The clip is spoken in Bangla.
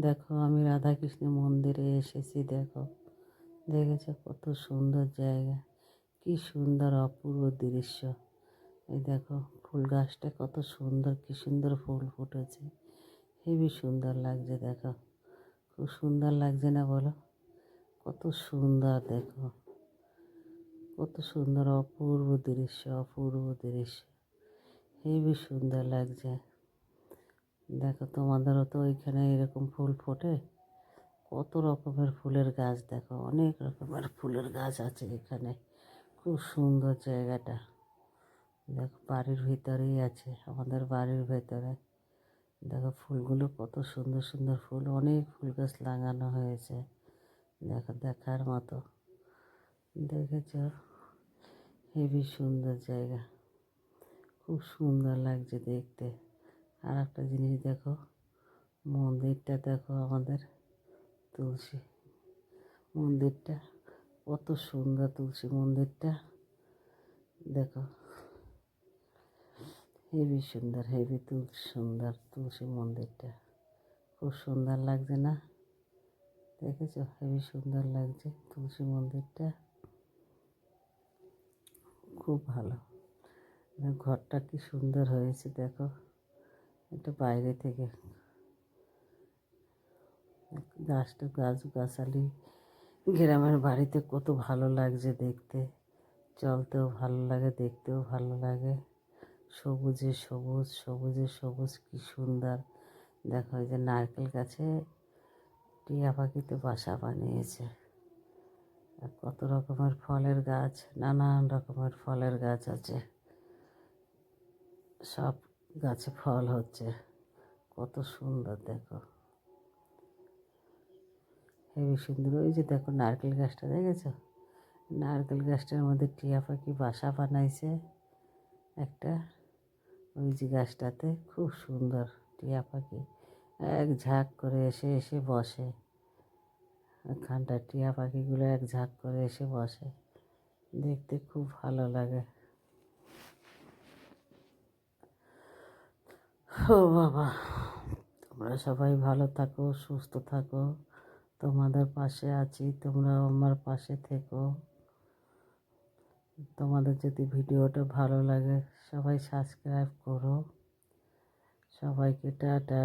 দেখো আমি রাধাকৃষ্ণ মন্দিরে এসেছি, দেখো। দেখেছ কত সুন্দর জায়গা, কি সুন্দর অপূর্ব দৃশ্য। এই দেখো, ফুল গাছটা কত সুন্দর, কি সুন্দর ফুল ফুটেছে। হেবি সুন্দর লাগছে, দেখো। খুব সুন্দর লাগছে না বলো? কত সুন্দর, দেখো। কত সুন্দর, অপূর্ব দৃশ্য অপূর্ব দৃশ্য। হেবি সুন্দর লাগছে। দেখো তোমাদেরও তো ওইখানে এরকম ফুল ফোটে। কত রকমের ফুলের গাছ দেখো, অনেক রকমের ফুলের গাছ আছে এখানে। খুব সুন্দর জায়গাটা। দেখো বাড়ির ভিতরেই আছে, আমাদের বাড়ির ভেতরে। দেখো ফুলগুলো কত সুন্দর সুন্দর ফুল, অনেক ফুল গাছ লাগানো হয়েছে। দেখো দেখার মতো। দেখেছ? হেভি সুন্দর জায়গা। খুব সুন্দর লাগছে দেখতে। আর একটা জিনিস দেখো, মন্দিরটা দেখো আমাদের তুলসী। মন্দিরটা কত সুন্দর তুলসী মন্দিরটা। দেখো, হেবি সুন্দর, হেবি তুল সুন্দর তুলসী মন্দিরটা। খুব সুন্দর লাগছে না? দেখেছ? হেবি সুন্দর লাগছে তুলসী মন্দিরটা। খুব ভালো। ঘরটা কি সুন্দর হয়েছে দেখো। এটা বাইরে থেকে। গাছটা গাছ গাছালি। গ্রামের বাড়িতে কত ভালো লাগছে দেখতে। চলতেও ভালো লাগে, দেখতেও ভালো লাগে। সবুজে সবুজ সবুজে সবুজ, কি সুন্দর। দেখো এই যে নারকেল গাছে টিয়া পাখিতে বাসা বানিয়েছে। আর কত রকমের ফলের গাছ, নানান রকমের ফলের গাছ আছে। সব গাছে ফল হচ্ছে। কত সুন্দর, দেখো। হেবি সুন্দর। ওই যে দেখো, নারকেল গাছটা, দেখেছ? নারকেল গাছটার মধ্যে টিয়া পাখি বাসা বানাইছে একটা। ওই যে গাছটাতে খুব সুন্দর টিয়া পাখি। এক ঝাঁক করে এসে এসে বসে। ওখানটা টিয়া পাখিগুলো এক ঝাঁক করে এসে বসে। দেখতে খুব ভালো লাগে। ও বাবা। তোমরা সবাই ভালো থাকো, সুস্থ থাকো। তোমাদের পাশে আছি তোমরা আমার পাশে থেকো। তোমাদের যদি ভিডিওটা ভালো লাগে, সবাই সাবস্ক্রাইব করো। সবাইকে টাটা।